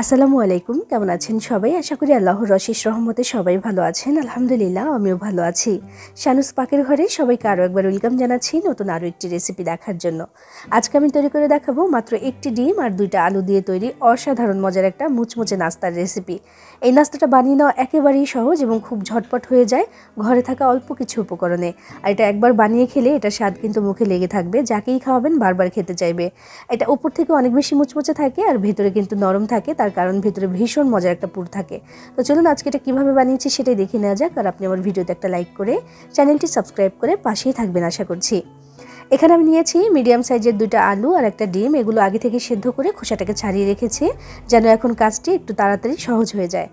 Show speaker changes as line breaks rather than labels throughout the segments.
আসসালামু আলাইকুম, কেমন আছেন সবাই? আশা করি আল্লাহর রশিস রহমতে সবাই ভালো আছেন। আলহামদুলিল্লাহ, আমিও ভালো আছি। শানুস পাকের ঘরে সবাইকে আরও একবার ওয়েলকাম জানাচ্ছি নতুন আরও একটি রেসিপি দেখার জন্য। আজকে আমি তৈরি করে দেখাবো মাত্র একটি ডিম আর দুইটা আলু দিয়ে তৈরি অসাধারণ মজার একটা মুচমুচে নাস্তার রেসিপি এই নাস্তাটা বানিয়ে নেওয়া একেবারেই সহজ এবং খুব ঝটপট হয়ে যায়। ঘরে থাকা অল্প কিছু উপকরণে। আর এটা একবার বানিয়ে খেলে এটা স্বাদ কিন্তু মুখে লেগে থাকবে। যাকেই খাওয়াবেন বারবার খেতে চাইবে। এটা উপর থেকে অনেক বেশি মুচমুচে থাকে আর ভেতরে কিন্তু নরম থাকে। তার কারণ ভেতরে ভীষণ মজার একটা পুর থাকে। তো চলুন আজকে এটা কীভাবে বানিয়েছি সেটাই দেখে নেওয়া যাক। আর আপনি আমার ভিডিওতে একটা লাইক করে চ্যানেলটি সাবস্ক্রাইব করে পাশেই থাকবেন আশা করছি। এখানে আমি নিয়েছি মিডিয়াম সাইজের দুটো আলু আর একটা ডিম। এগুলো আগে থেকে সেদ্ধ করে খোসাটাকে ছাড়িয়ে রেখেছি, যেন এখন কাজটি একটু তাড়াতাড়ি সহজ হয়ে যায়।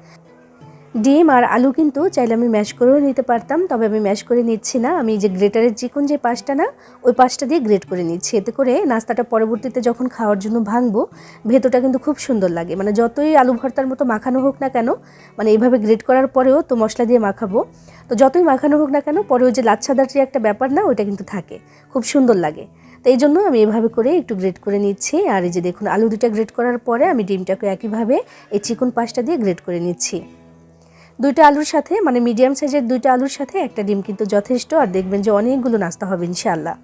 ডিম আর আলু কিন্তু চাইলে আমি ম্যাশ করেও নিতে পারতাম, তবে আমি ম্যাশ করে নিচ্ছি না। আমি যে গ্রেটারের চিকন যে পাশটা না, ওই পাশটা দিয়ে গ্রেট করে নিচ্ছি। এতে করে নাস্তাটা পরবর্তীতে যখন খাওয়ার জন্য ভাঙবো, ভেতরটা কিন্তু খুব সুন্দর লাগে। মানে যতই আলু ভর্তার মতো মাখানো হোক না কেন মানে এইভাবে গ্রেট করার পরেও তো মশলা দিয়ে মাখাবো। তো যতই মাখানো হোক না কেন, পরে ওই যে লাচ্ছাদার যে একটা ব্যাপার না, ওইটা কিন্তু থাকে। খুব সুন্দর লাগে। তো এই জন্য আমি এভাবে করে একটু গ্রেট করে নিচ্ছি। আর এই যে দেখুন, আলু দুটা গ্রেট করার পরে আমি ডিমটাকে একইভাবে এই চিকন পাশটা দিয়ে গ্রেট করে নিচ্ছি। দুইটা আলুর সাথে মানে মিডিয়াম সাইজের দুইটা আলুর সাথে একটা ডিম কিন্তু যথেষ্ট, আর দেখবেন যে অনেকগুলো নাস্তা হবে ইনশাআল্লাহ।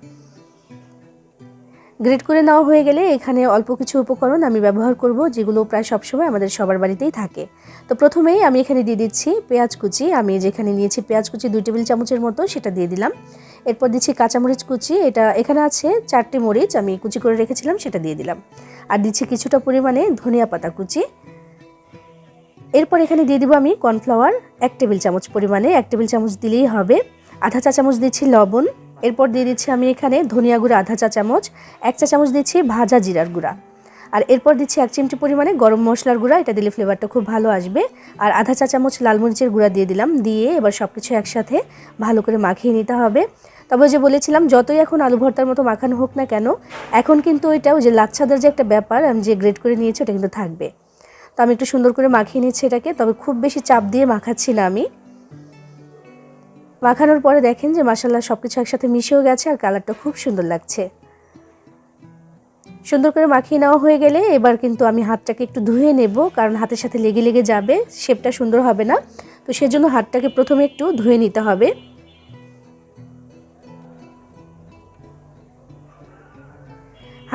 গ্রেট করে নেওয়া হয়ে গেলে এখানে অল্প কিছু উপকরণ আমি ব্যবহার করব, যেগুলো প্রায় সবসময় আমাদের সবার বাড়িতেই থাকে। তো প্রথমেই আমি এখানে দিয়ে দিচ্ছি পেঁয়াজ কুচি। আমি যেখানে নিয়েছি পেঁয়াজ কুচি দুই টেবিল চামচের মতো, সেটা দিয়ে দিলাম। এরপর দিচ্ছি কাঁচামরিচ কুচি, এটা এখানে আছে চারটি মরিচ, আমি কুচি করে রেখেছিলাম, সেটা দিয়ে দিলাম। আর দিচ্ছি কিছুটা পরিমাণে ধনিয়া পাতা কুচি। এরপর এখানে দিয়ে দিব আমি কর্নফ্লাওয়ার এক টেবিল চামচ পরিমাণে, এক টেবিল চামচ দিলেই হবে। আধা চা চামচ দিচ্ছি লবণ। এরপর দিয়ে দিচ্ছি আমি এখানে ধনিয়া গুঁড়া আধা চা চামচ, এক চা চামচ দিচ্ছি ভাজা জিরার গুঁড়া। আর এরপর দিচ্ছি এক চিমটি পরিমাণে গরম মশলার গুঁড়া, এটা দিলে ফ্লেভারটা খুব ভালো আসবে। আর আধা চা চামচ লাল মরিচের গুঁড়া দিয়ে দিলাম, দিয়ে এবার সব কিছু একসাথে ভালো করে মাখিয়ে নিতে হবে। তবে যে বলেছিলাম, যতই এখন আলু ভর্তার মতো মাখানো হোক না কেন, এখন কিন্তু ওইটা ওই যে লাচ্ছাদের যে একটা ব্যাপার, আমি যে গ্রেড করে নিয়েছি, ওটা কিন্তু থাকবে। তো আমি একটু সুন্দর করে মাখিয়ে নিচ্ছি এটাকে, তবে খুব বেশি চাপ দিয়ে মাখাচ্ছি না আমি। মাখানোর পরে দেখেন যে মাসাল্লাহ সব কিছু একসাথে মিশেও গেছে আর কালারটা খুব সুন্দর লাগছে। সুন্দর করে মাখিয়ে নেওয়া হয়ে গেলে এবার কিন্তু আমি হাতটাকে একটু ধুয়ে নেব, কারণ হাতের সাথে লেগে লেগে যাবে, শেপটা সুন্দর হবে না। তো সেজন্য হাতটাকে প্রথমে একটু ধুয়ে নিতে হবে।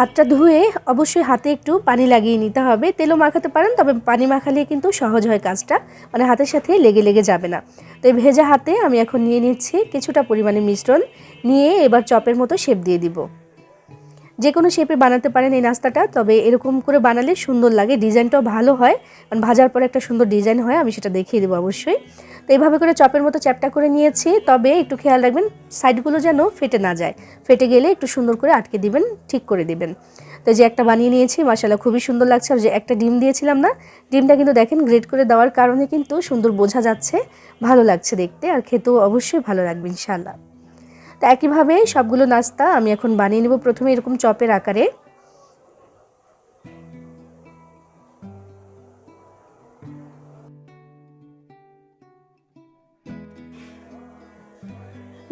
হাতটা ধুয়ে অবশ্যই হাতে একটু পানি লাগিয়ে নিতে হবে। তেলও মাখাতে পারেন, তবে পানি মাখালে কিন্তু সহজ হয় কাজটা। মানে হাতের সাথে লেগে লেগে যাবে না। তো এই ভেজা হাতে আমি এখন নিয়ে নিচ্ছি কিছুটা পরিমাণে মিশ্রণ। নিয়ে এবার চপের মতো শেপ দিয়ে দিব। যে কোনো শেপে বানাতে পারেন এই নাস্তাটা, তবে এরকম করে বানালে সুন্দর লাগে ডিজাইনটাও ভালো হয়। কারণ ভাজার পরে একটা সুন্দর ডিজাইন হয়, আমি সেটা দেখিয়ে দেবো অবশ্যই। তো এইভাবে করে চপের মতো চ্যাপটা করে নিয়েছি, তবে একটু খেয়াল রাখবেন সাইডগুলো যেন ফেটে না যায়। ফেটে গেলে একটু সুন্দর করে আটকে দিবেন, ঠিক করে দিবেন। তো যে একটা বানিয়ে নিয়েছি মাসাল্লাহ খুবই সুন্দর লাগছে। আর যে একটা ডিম দিয়েছিলাম না, ডিমটা কিন্তু দেখেন গ্রেড করে দেওয়ার কারণে কিন্তু সুন্দর বোঝা যাচ্ছে। ভালো লাগছে দেখতে, আর খেতেও অবশ্যই ভালো লাগবে ইনশাল্লাহ তো একইভাবে সবগুলো নাস্তা আমি এখন বানিয়ে নেব প্রথমে এরকম চপের আকারে।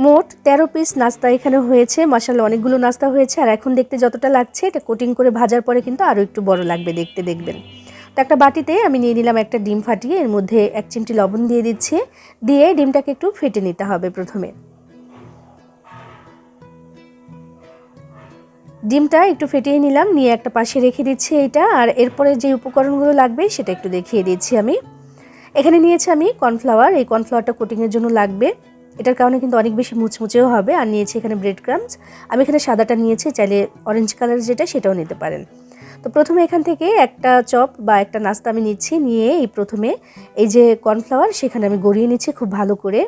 মোট তেরো পিস নাস্তা এখানে হয়েছে মশালা অনেকগুলো নাস্তা হয়েছে, আর এখন দেখতে যতটা লাগছে, এটা কোটিং করে ভাজার পরে কিন্তু আরও একটু বড় লাগবে দেখতে দেখবেন। তো একটা বাটিতে আমি নিয়ে নিলাম একটা ডিম ফাটিয়ে, এর মধ্যে এক চিমটি লবণ দিয়ে দিচ্ছি, দিয়ে ডিমটাকে একটু ফেটে নিতে হবে প্রথমে। ডিমটা একটু ফেটিয়ে নিলাম, নিয়ে একটা পাশে রেখে দিচ্ছি এইটা আর এরপরে যে উপকরণগুলো লাগবে সেটা একটু দেখিয়ে দিচ্ছি আমি। এখানে নিয়েছি আমি কর্নফ্লাওয়ার, এই কর্নফ্লাওয়ারটা কোটিংয়ের জন্য লাগবে। এটার কারণে কিন্তু অনেক বেশি মুচমুচেও হবে, আর নিয়েছি এখানে ব্রেড ক্রামস আমি এখানে সাদাটা নিয়েছি, চাইলে অরেঞ্জ কালার যেটা সেটাও নিতে পারেন। তো প্রথমে এখান থেকে একটা চপ বা একটা নাস্তা আমি নিচ্ছি, নিয়ে এই প্রথমে এই যে কর্নফ্লাওয়ার সেখানে আমি গড়িয়ে নিচ্ছি খুব ভালো করে।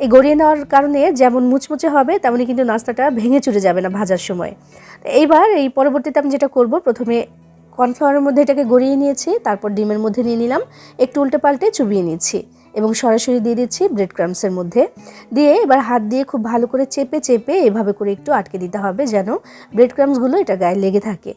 এই গড়িয়ে নেওয়ার কারণে যেমন মুচমুচে হবে তেমনই কিন্তু নাস্তাটা ভেঙে চুরে যাবে না ভাজার সময়। এইবার এই পরবর্তীতে আমি যেটা করব, প্রথমে কর্নফ্লাওয়ারের মধ্যে এটাকে গড়িয়ে নিয়েছি, তারপর ডিমের মধ্যে নিয়ে নিলাম, একটু উল্টে পাল্টে চুবিয়ে নিচ্ছি এবং সরাসরি দিয়ে দিচ্ছি ব্রেড ক্রামসের মধ্যে। দিয়ে এবার হাত দিয়ে খুব ভালো করে চেপে চেপে এভাবে করে একটু আটকে দিতে হবে যেন ব্রেড ক্রামসগুলো এটা গায়ে লেগে থাকে।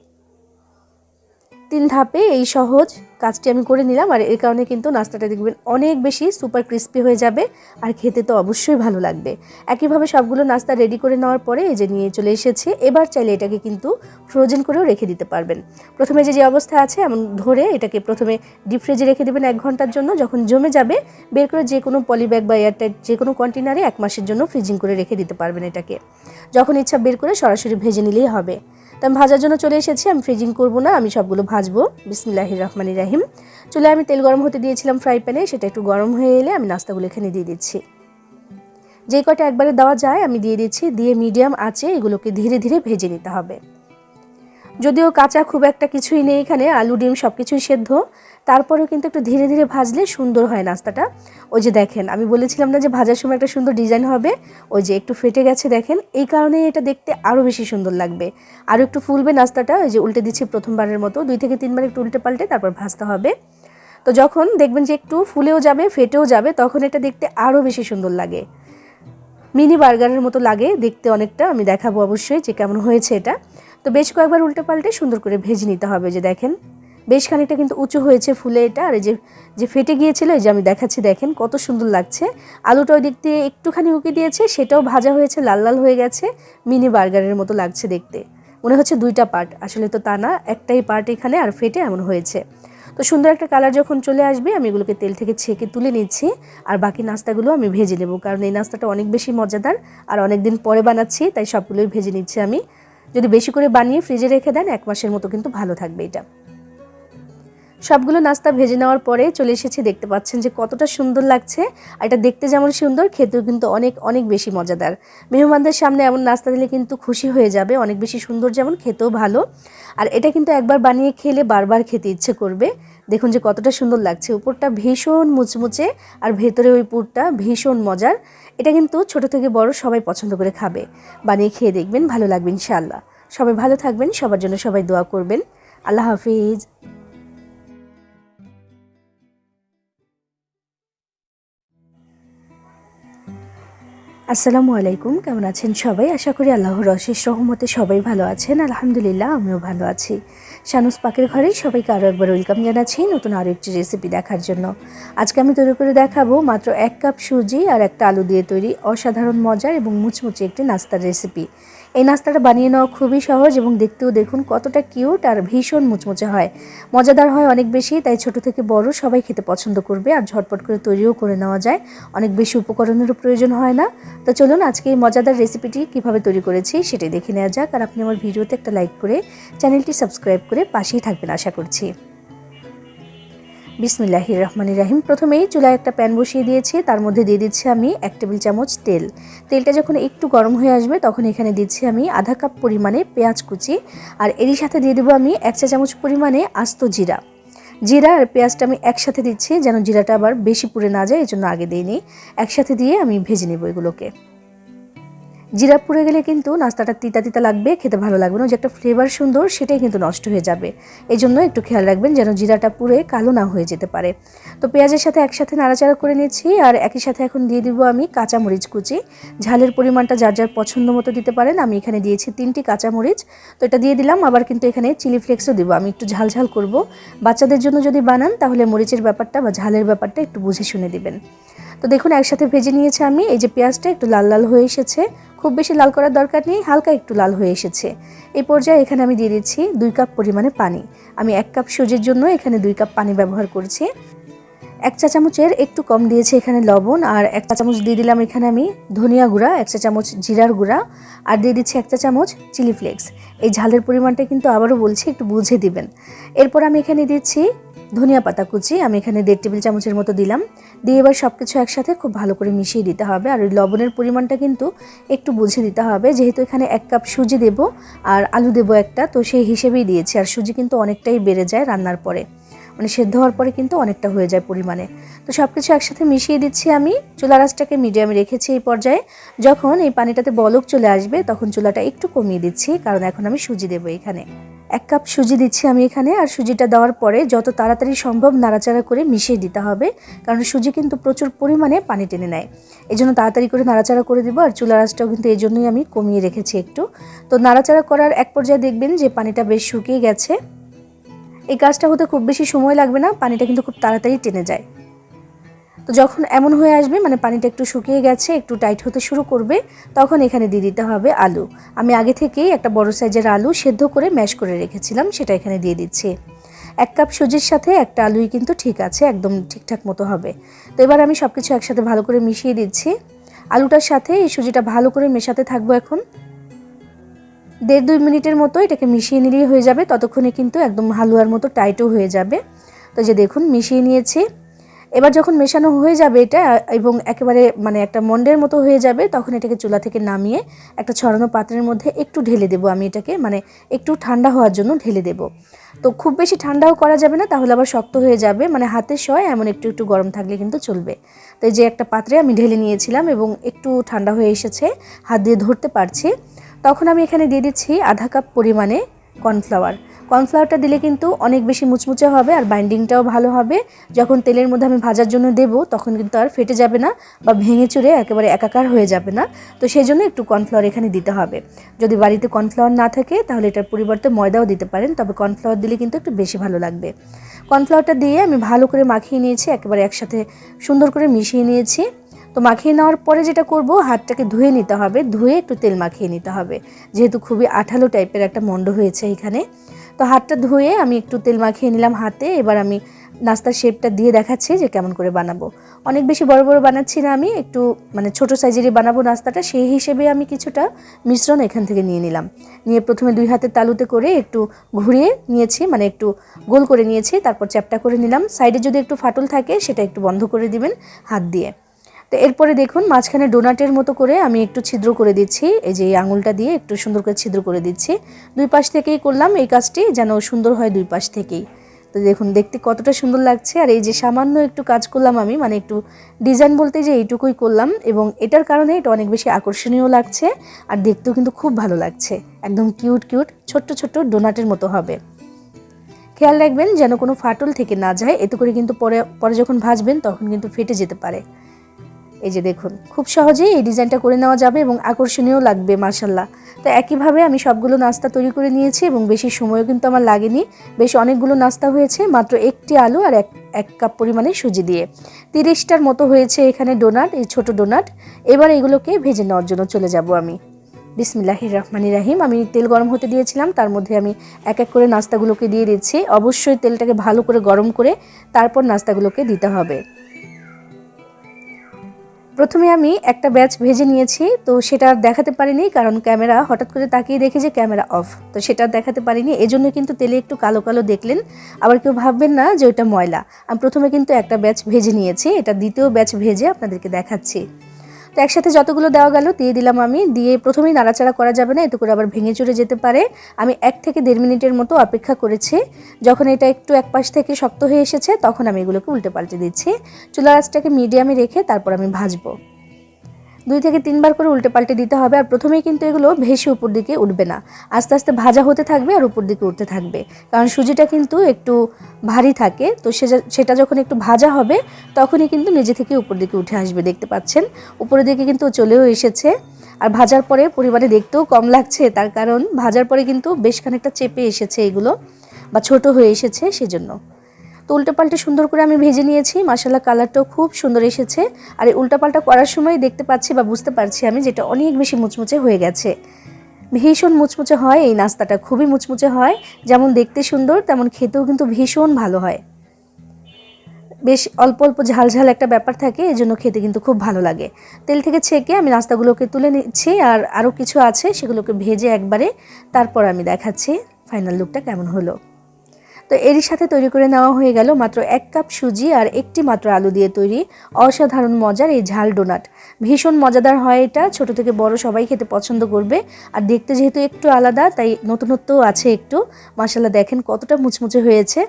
তিন ধাপে এই সহজ কাজটি আমি করে নিলাম আর এর কারণে কিন্তু নাস্তাটা দেখবেন অনেক বেশি সুপার ক্রিস্পি হয়ে যাবে আর খেতে তো অবশ্যই ভালো লাগবে। একইভাবে সবগুলো নাস্তা রেডি করে নেওয়ার পরে এই যে নিয়ে চলে এসেছে, এবার চাইলে এটাকে কিন্তু ফ্রোজেন করেও রেখে দিতে পারবেন। প্রথমে যে যে অবস্থা আছে, এমন ধরে এটাকে প্রথমে ডিপ ফ্রিজে রেখে দেবেন এক ঘণ্টার জন্য। যখন জমে যাবে, বের করে যে কোনো পলিব্যাগ বা এয়ারটাইট যে কোনো কন্টেনারে এক মাসের জন্য ফ্রিজিং করে রেখে দিতে পারবেন এটাকে। যখন ইচ্ছা বের করে সরাসরি ভেজে নিলেই হবে। তো আমি ভাজার জন্য চলে এসেছি, আমি ফ্রিজিং করব না, আমি সবগুলো ভাজবো। বিসমিল্লাহির রহমানির রাহিম। চলে আমি তেল গরম হতে দিয়েছিলাম ফ্রাই প্যানে সেটা একটু গরম হয়ে এলে আমি নাস্তাগুলো এখানে দিয়ে দিচ্ছি। যে কটা একবারে দেওয়া যায়, আমি দিয়ে দিচ্ছি, দিয়ে মিডিয়াম আছে এগুলোকে ধীরে ধীরে ভেজে নিতে হবে। যদিও কাঁচা খুব একটা কিছুই নেই এখানে, আলু, ডিম সব কিছুই সেদ্ধ। তারপরেও কিন্তু একটু ধীরে ধীরে ভাজলে সুন্দর হয় নাস্তাটা। ওই যে দেখেন, আমি বলেছিলাম না যে ভাজার সময় একটা সুন্দর ডিজাইন হবে, ওই যে একটু ফেটে গেছে দেখেন, এই কারণে এটা দেখতে আরও বেশি সুন্দর লাগবে। আরও একটু ফুলবে নাস্তাটা, ওই যে উল্টে দিচ্ছি প্রথমবারের মতো, দুই থেকে তিনবার একটু উল্টে পাল্টে তারপর ভাজতে হবে। তো যখন দেখবেন যে একটু ফুলেও যাবে, ফেটেও যাবে, তখন এটা দেখতে আরও বেশি সুন্দর লাগে। মিনি বার্গারের মতো লাগে, দেখতে অনেকটা, আমি দেখাবো অবশ্যই যে কেমন হয়েছে এটা। তো বেশ কয়েকবার উল্টে পাল্টে সুন্দর করে ভেজে নিতে হবে যে দেখেন, বেশ খানিকটা কিন্তু উঁচু হয়েছে ফুলে এটা, আর যে যে ফেটে গিয়েছিল, এই যে আমি দেখাচ্ছি, দেখেন কত সুন্দর লাগছে। আলুটা ওই দিক দিয়ে একটুখানি উঁকি দিয়েছে, সেটাও ভাজা হয়েছে, লাল লাল হয়ে গেছে, মিনি বার্গারের মতো লাগছে দেখতে। মনে হচ্ছে দুইটা পার্ট, আসলে তো তা না, একটাই পার্ট এখানে আর ফেটে এমন হয়েছে। তো সুন্দর একটা কালার যখন চলে আসবে, আমি এগুলোকে তেল থেকে ছেঁকে তুলে নিচ্ছি, আর বাকি নাস্তাগুলো আমি ভেজে নেব, কারণ এই নাস্তাটা অনেক বেশি মজাদার, আর অনেক দিন পরে বানাচ্ছি, তাই সবগুলোই ভেজে নিচ্ছি আমি। যদি বেশি করে বানিয়ে ফ্রিজে রেখে দেন এক মাসের মতো কিন্তু ভালো থাকবে এটা। সবগুলো নাস্তা ভেজে নেওয়ার পরে চলে এসেছি, দেখতে পাচ্ছেন যে কতটা সুন্দর লাগছে। আর এটা দেখতে যেমন সুন্দর, খেতেও কিন্তু অনেক অনেক বেশি মজাদার। মেহমানদের সামনে এমন নাস্তা দিলে কিন্তু খুশি হয়ে যাবে, অনেক বেশি সুন্দর যেমন, খেতেও ভালো। আর এটা কিন্তু একবার বানিয়ে খেলে বারবার খেতে ইচ্ছে করবে। দেখুন যে কতটা সুন্দর লাগছে, উপরটা ভীষণ মুচমুচে আর ভেতরে ওই পুরটা ভীষণ মজার। এটা কিন্তু ছোট থেকে বড় সবাই পছন্দ করে খাবে। বানিয়ে খেয়ে দেখবেন, ভালো লাগবে ইনশাআল্লাহ। সবাই ভালো থাকবেন, সবার জন্য সবাই দোয়া করবেন। আল্লাহ হাফিজ। আসসালামু আলাইকুম, কেমন আছেন সবাই? আশা করি আল্লাহর অশেষ রহমতে সবাই ভালো আছেন। আলহামদুলিল্লাহ, আমিও ভালো আছি। শানুস পাকের ঘরে সবাইকে আরও একবার ওয়েলকাম জানাচ্ছি নতুন আরও একটি রেসিপি দেখার জন্য। আজকে আমি তৈরি করে দেখাবো মাত্র এক কাপ সুজি আর একটা আলু দিয়ে তৈরি অসাধারণ মজার এবং মুচমুচে একটি নাস্তার রেসিপি এই নাস্তাটা বানিয়ে নেওয়া খুবই সহজ এবং দেখতেও দেখুন কতটা কিউট আর ভীষণ মুচমুচে হয়। মজাদার হয় অনেক বেশি, তাই ছোট থেকে বড় সবাই খেতে পছন্দ করবে আর ঝটপট করে তৈরিও করে নেওয়া যায়। অনেক বেশি উপকরণেরও প্রয়োজন হয় না। তো চলুন আজকে এই মজাদার রেসিপিটি কীভাবে তৈরি করেছি সেটাই দেখে নেওয়া যাক। আর আপনি আমার ভিডিওতে একটা লাইক করে চ্যানেলটি সাবস্ক্রাইব করে পাশেই থাকবেন, আশা করছি। বিসমিল্লাহির রহমানির রাহিম। প্রথমেই চুলায় একটা প্যান বসিয়ে দিয়েছি, তার মধ্যে দিয়ে দিচ্ছি আমি এক টেবিল চামচ তেল। তেলটা যখন একটু গরম হয়ে আসবে, তখন এখানে দিচ্ছি আমি আধা কাপ পরিমাণে পেঁয়াজ কুচি। আর এরই সাথে দিয়ে দেবো আমি এক চা চামচ পরিমাণে আস্ত জিরা। জিরা আর পেঁয়াজটা আমি একসাথে দিচ্ছি, যেন জিরাটা আবার বেশি পুড়ে না যায় এই জন্য আগে দিইনি একসাথে দিয়ে আমি ভেজে নেব এগুলোকে। জিরা পুড়ে গেলে কিন্তু নাস্তাটা তিতা তিতা লাগবে, খেতে ভালো লাগবে না। যে একটা ফ্লেভার সুন্দর, সেটাই কিন্তু নষ্ট হয়ে যাবে। এই জন্য একটু খেয়াল রাখবেন যেন জিরাটা পুড়ে কালো না হয়ে যেতে পারে। তো পেঁয়াজের সাথে একসাথে নাড়াচাড়া করে নিচ্ছি, আর একই সাথে এখন দিয়ে দিব আমি কাঁচামরিচ কুচি। ঝালের পরিমাণটা যার যার পছন্দ মতো দিতে পারেন, আমি এখানে দিয়েছি তিনটি কাঁচামরিচ। তো এটা দিয়ে দিলাম, আবার কিন্তু এখানে চিলি ফ্লেক্সও দিব। আমি একটু ঝাল ঝাল করব। বাচ্চাদের জন্য যদি বানান, তাহলে মরিচের ব্যাপারটা বা ঝালের ব্যাপারটা একটু বুঝে শুনে দিবেন। তো দেখুন, একসাথে ভেজে নিয়েছে আমি। এই যে পেঁয়াজটা একটু লাল লাল হয়ে এসেছে। খুব বেশি লাল করার দরকার নেই, হালকা একটু লাল হয়ে এসেছে। এই পর্যায়ে এখানে আমি দিয়ে দিচ্ছি দুই কাপ পরিমাণে পানি। আমি এক কাপ সুজির জন্য এখানে দুই কাপ পানি ব্যবহার করছি। এক চা চামচের একটু কম দিয়েছি এখানে লবণ, আর এক চা চামচ দিয়ে দিলাম এখানে আমি ধনিয়া গুঁড়া, এক চা চামচ জিরার গুঁড়া, আর দিয়ে দিচ্ছি এক চা চামচ চিলি ফ্লেক্স। এই ঝালের পরিমাণটা কিন্তু আবারও বলছি, একটু বুঝে দিবেন। এরপর আমি এখানে দিচ্ছি ধনিয়া পাতা কুচি, আমি এখানে দেড় টেবিল চামচের মতো দিলাম। দিয়ে এবার সব কিছু একসাথে খুব ভালো করে মিশিয়ে দিতে হবে। আর ওই লবণের পরিমাণটা কিন্তু একটু বুঝে দিতে হবে। যেহেতু এখানে এক কাপ সুজি দেব আর আলু দেবো একটা, তো সেই হিসেবেই দিয়েছি। আর সুজি কিন্তু অনেকটাই বেড়ে যায় রান্নার পরে। মানে সেদ্ধ হওয়ার পরে কিন্তু অনেকটা হয়ে যায় পরিমাণে। তো সব কিছু একসাথে মিশিয়ে দিচ্ছি আমি। চুলা রাসটাকে মিডিয়ামে রেখেছি এই পর্যায়ে। যখন এই পানিটাতে বলক চলে আসবে, তখন চুলাটা একটু কমিয়ে দিচ্ছি, কারণ এখন আমি সুজি দেবো এখানে। এক কাপ সুজি দিচ্ছি আমি এখানে, আর সুজিটা দেওয়ার পরে যত তাড়াতাড়ি সম্ভব নাড়াচাড়া করে মিশিয়ে দিতে হবে, কারণ সুজি কিন্তু প্রচুর পরিমাণে পানি টেনে নেয়। এই জন্য তাড়াতাড়ি করে নাড়াচাড়া করে দিব, আর চুলা রাসটাও কিন্তু এই জন্যই আমি কমিয়ে রেখেছি একটু। তো নাড়াচাড়া করার এক পর্যায়ে দেখবেন যে পানিটা বেশ শুকিয়ে গেছে। এই কাজটা হতে খুব বেশি সময় লাগবে না, পানিটা কিন্তু খুব তাড়াতাড়ি টেনে যায়। তো যখন এমন হয়ে আসবে মানে পানিটা একটু শুকিয়ে গেছে, একটু টাইট হতে শুরু করবে, তখন এখানে দিয়ে দিতে হবে আলু। আমি আগে থেকেই একটা বড় সাইজের আলু সেদ্ধ করে ম্যাশ করে রেখেছিলাম, সেটা এখানে দিয়ে দিচ্ছি। এক কাপ সুজির সাথে একটা আলুই কিন্তু ঠিক আছে, একদম ঠিকঠাক মতো হবে। তো এবার আমি সব কিছু একসাথে ভালো করে মিশিয়ে দিচ্ছি। আলুটার সাথে এই সুজিটা ভালো করে মেশাতে থাকব এখন। দেড় দুই মিনিটের মতো এটাকে মিশিয়ে নিলেই হয়ে যাবে, ততক্ষণে কিন্তু একদম হালুয়ার মতো টাইটও হয়ে যাবে। তো যে দেখুন, মিশিয়ে নিয়েছি। এবার যখন মেশানো হয়ে যাবে এটা, এবং একেবারে মানে একটা মন্ডের মতো হয়ে যাবে, তখন এটাকে চুলা থেকে নামিয়ে একটা ছড়ানো পাত্রের মধ্যে একটু ঢেলে দেবো। আমি এটাকে মানে একটু ঠান্ডা হওয়ার জন্য ঢেলে দেবো। তো খুব বেশি ঠান্ডাও করা যাবে না, তাহলে আবার শক্ত হয়ে যাবে। মানে হাতে সয় এমন একটু একটু গরম থাকলে কিন্তু চলবে। তো এই যে একটা পাত্রে আমি ঢেলে নিয়েছিলাম, এবং একটু ঠান্ডা হয়ে এসেছে, হাত দিয়ে ধরতে পারছি। তখন আমি এখানে দিয়ে দিচ্ছি আধা কাপ পরিমাণে কর্নফ্লাওয়ার। কর্নফ্লাওয়ারটা দিলে কিন্তু অনেক বেশি মুচমুচে হবে আর বাইন্ডিংটাও ভালো হবে। যখন তেলের মধ্যে আমি ভাজার জন্য দেবো, তখন কিন্তু আর ফেটে যাবে না বা ভেঙে চুরে একেবারে একাকার হয়ে যাবে না। তো সেই জন্য একটু কর্নফ্লাওয়ার এখানে দিতে হবে। যদি বাড়িতে কর্নফ্লাওয়ার না থাকে, তাহলে এটার পরিবর্তে ময়দাও দিতে পারেন। তবে কর্নফ্লাওয়ার দিলে কিন্তু একটু বেশি ভালো লাগবে। কর্নফ্লাওয়ারটা দিয়ে আমি ভালো করে মাখিয়ে নিয়েছি, একেবারে একসাথে সুন্দর করে মিশিয়ে নিয়েছি। তো মাখিয়ে নেওয়ার পরে যেটা করব, হাতটাকে ধুয়ে নিতে হবে। ধুয়ে একটু তেল মাখিয়ে নিতে হবে। যেহেতু খুবই আঠালো টাইপের একটা মন্ড হয়েছে এখানে। তো হাতটা ধুয়ে আমি একটু তেল মাখিয়ে নিলাম হাতে। এবার আমি নাস্তার শেপটা দিয়ে দেখাচ্ছি যে কেমন করে বানাবো। অনেক বেশি বড় বড় বানাচ্ছি না আমি, একটু মানে ছোট সাইজেরই বানাবো নাস্তাটা। সেই হিসেবে আমি কিছুটা মিশ্রণ এখান থেকে নিয়ে নিলাম। নিয়ে প্রথমে দুই হাতের তালুতে করে একটু ঘুরিয়ে নিয়েছি মানে একটু গোল করে নিয়েছি, তারপর চ্যাপটা করে নিলাম। সাইডে যদি একটু ফাটল থাকে, সেটা একটু বন্ধ করে দিবেন হাত দিয়ে। তো এরপরে দেখুন, মাঝখানে ডোনাটের মতো করে আমি একটু ছিদ্র করে দিচ্ছি। এই যে আঙুলটা দিয়ে একটু সুন্দর করে ছিদ্র করে দিচ্ছি। দুই পাশ থেকেই করলাম এই কাজটি, যেন সুন্দর হয় দুই পাশ থেকেই। তো দেখুন, দেখতে কতটা সুন্দর লাগছে। আর এই যে সামান্য একটু কাজ করলাম আমি মানে একটু ডিজাইন বলতে যে এইটুকুই করলাম এবং এটার কারণে এটা অনেক বেশি আকর্ষণীয় লাগছে আর দেখতেও কিন্তু খুব ভালো লাগছে। একদম কিউট কিউট ছোট্ট ছোট্ট ডোনাটের মতো হবে। খেয়াল রাখবেন যেন কোনো ফাটল থেকে না যায়, এতে করে কিন্তু পরে পরে যখন ভাজবেন তখন কিন্তু ফেটে যেতে পারে। এই যে দেখুন, খুব সহজেই এই ডিজাইনটা করে নেওয়া যাবে এবং আকর্ষণীয় লাগবে মার্শাল্লাহ তো একইভাবে আমি সবগুলো নাস্তা তৈরি করে নিয়েছি এবং বেশি সময়ও কিন্তু আমার লাগেনি। বেশ অনেকগুলো নাস্তা হয়েছে, মাত্র একটি আলু আর এক এক কাপ পরিমাণে সুজি দিয়ে। তিরিশটার মতো হয়েছে এখানে ডোনাট, এই ছোট ডোনাট। এবার এগুলোকে ভেজে নেওয়ার জন্য চলে যাব আমি। বিসমিল্লাহির রহমানি রাহিম, আমি তেল গরম হতে দিয়েছিলাম, তার মধ্যে আমি এক এক করে নাস্তাগুলোকে দিয়ে দিচ্ছি। অবশ্যই তেলটাকে ভালো করে গরম করে তারপর নাস্তাগুলোকে দিতে হবে। প্রথমে আমি একটা ব্যাচ ভেজে নিয়েছি, তো সেটা দেখাতে পারিনি কারণ ক্যামেরা হঠাৎ করে তাকিয়ে দেখে যে ক্যামেরা অফ। তো সেটা দেখাতে পারিনি, এজন্য কিন্তু তেলে একটু কালো কালো দেখলেন। আবার কেউ ভাববেন না যে ওইটা ময়লা। আমি প্রথমে কিন্তু একটা ব্যাচ ভেজে নিয়েছি, এটা দ্বিতীয় ব্যাচ ভেজে আপনাদেরকে দেখাচ্ছি। তো একসাথে যতগুলো দেওয়া গেল দিয়ে দিলাম আমি। দিয়ে প্রথমেই নাড়াচাড়া করা যাবে না, এতে করে আবার ভেঙে চড়ে যেতে পারে। আমি এক থেকে দেড় মিনিটের মতো অপেক্ষা করেছি। যখন এটা একটু এক পাশ থেকে শক্ত হয়ে এসেছে, তখন আমি এগুলোকে উল্টে পাল্টে দিচ্ছি। চুলা রাজটাকে মিডিয়ামে রেখে তারপর আমি ভাজবো। দুই থেকে তিনবার করে উল্টে পাল্টে দিতে হবে আর প্রথমেই কিন্তু এগুলো ভেসে উপর দিকে উঠবে না। আস্তে আস্তে ভাজা হতে থাকবে আর উপর দিকে উঠতে থাকবে। কারণ সুজিটা কিন্তু একটু ভারী থাকে, তো সেটা যখন একটু ভাজা হবে, তখনই কিন্তু নিজে থেকে উপর দিকে উঠে আসবে, দেখতে পাচ্ছেন? উপরের দিকে কিন্তু চলেও এসেছে। আর ভাজার পরে পরিমাণে দেখতেও কম লাগছে, তার কারণ ভাজার পরে কিন্তু বেশ খানিকটা চেপে এসেছে এগুলো, বা ছোট হয়ে এসেছে সেজন্য। তো উল্টাপাল্টা সুন্দর করে আমি ভেজে নিয়েছি মশলা কালারটাও খুব সুন্দর এসেছে। আর এই উল্টাপাল্টা করার সময় দেখতে পাচ্ছি বা বুঝতে পারছি আমি যেটা অনেক বেশি মুচমুচে হয়ে গেছে। ভীষণ মুচমুচে হয় এই নাস্তাটা, খুবই মুচমুচে হয়। যেমন দেখতে সুন্দর, তেমন খেতেও কিন্তু ভীষণ ভালো হয়। বেশ অল্প অল্প ঝাল ঝাল একটা ব্যাপার থাকে এই জন্য খেতে কিন্তু খুব ভালো লাগে। তেল থেকে ছেঁকে আমি নাস্তাগুলোকে তুলে নিচ্ছি, আর আরও কিছু আছে সেগুলোকে ভেজে একবারে তারপর আমি দেখাচ্ছি, ফাইনাল লুকটা কেমন হলো। তো এরই সাথে তৈরি করে নেওয়া হয়ে গেল মাত্র এক কাপ সুজি আর একটি মাত্র আলু দিয়ে তৈরি অসাধারণ মজার এই ঝাল ডোনাট। ভীষণ মজাদার হয় এটা, ছোট থেকে বড় সবাই খেতে পছন্দ করবে। আর দেখতে যেহেতু একটু আলাদা, তাই নতুনত্ব আছে একটু। মশালা দেখেন কতটা মুচমুচে হয়েছে।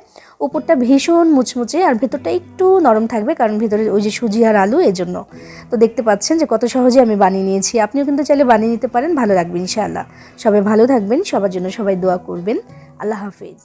উপরটা ভীষণ মুচমুচে আর ভেতরটা একটু নরম থাকবে, কারণ ভেতরে ওই যে সুজি আর আলু, এজন্য। তো দেখতে পাচ্ছেন যে কত সহজে আমি বানিয়ে নিয়েছি। আপনিও কিন্তু চাইলে বানিয়ে নিতে পারেন, ভালো লাগবে ইনশাআল্লাহ। সবাই ভালো থাকবেন, সবার জন্য সবাই দোয়া করবেন। আল্লাহ হাফিজ।